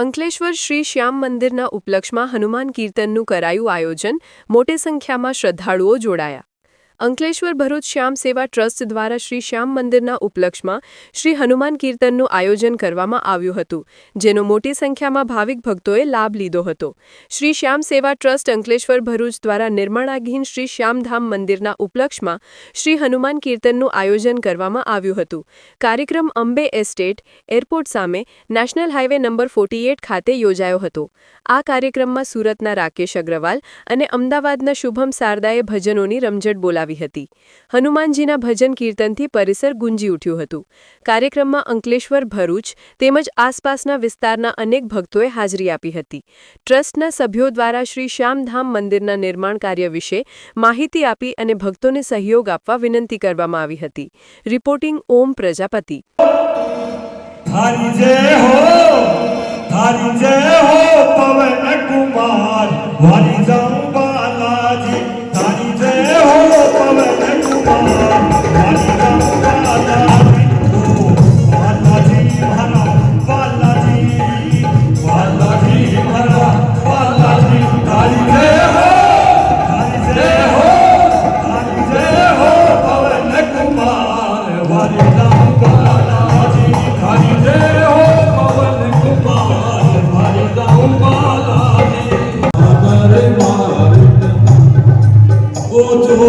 અંકલેશ્વર શ્રી શ્યામ મંદિરના ઉપલક્ષમાં હનુમાન કીર્તનનું કરાયું આયોજન મોટી સંખ્યામાં શ્રદ્ધાળુઓ જોડાયા. અંકલેશ્વર ભરૂચ શ્યામ સેવા ટ્રસ્ટ દ્વારા શ્રી શ્યામ મંદિરના ઉપલક્ષમાં શ્રી હનુમાન કીર્તનનું આયોજન કરવામાં આવ્યું હતું, જેનો મોટી સંખ્યામાં ભાવિક ભક્તોએ લાભ લીધો હતો. શ્રી શ્યામ સેવા ટ્રસ્ટ અંકલેશ્વર ભરૂચ દ્વારા નિર્માણાધીન શ્રી શ્યામધામ મંદિરના ઉપલક્ષમાં શ્રી હનુમાન કીર્તનનું આયોજન કરવામાં આવ્યું હતું. કાર્યક્રમ અંબે એસ્ટેટ એરપોર્ટ સામે નેશનલ હાઇવે નંબર ફોર્ટી ખાતે યોજાયો હતો. આ કાર્યક્રમમાં સુરતના રાકેશ અગ્રવાલ અને અમદાવાદના શુભમ સારદાએ ભજનોની રમઝટ બોલાવી હતી હનુમાનજીના ભજન કીર્તનથી પરિસર ગુંજી ઉઠ્યું હતું કાર્યક્રમમાં અંકલેશ્વર ભરૂચ તેમજ આસપાસના વિસ્તારના અનેક ભક્તોએ હાજરી આપી હતી ટ્રસ્ટના સભ્યો દ્વારા શ્રી શ્યામધામ મંદિરના નિર્માણ કાર્ય વિશે માહિતી આપી અને ભક્તોને સહયોગ આપવા વિનંતી કરવામાં આવી હતી રિપોર્ટિંગ ઓમ પ્રજાપતિ थारी जय हो थारी जय हो पवन कुमार वाली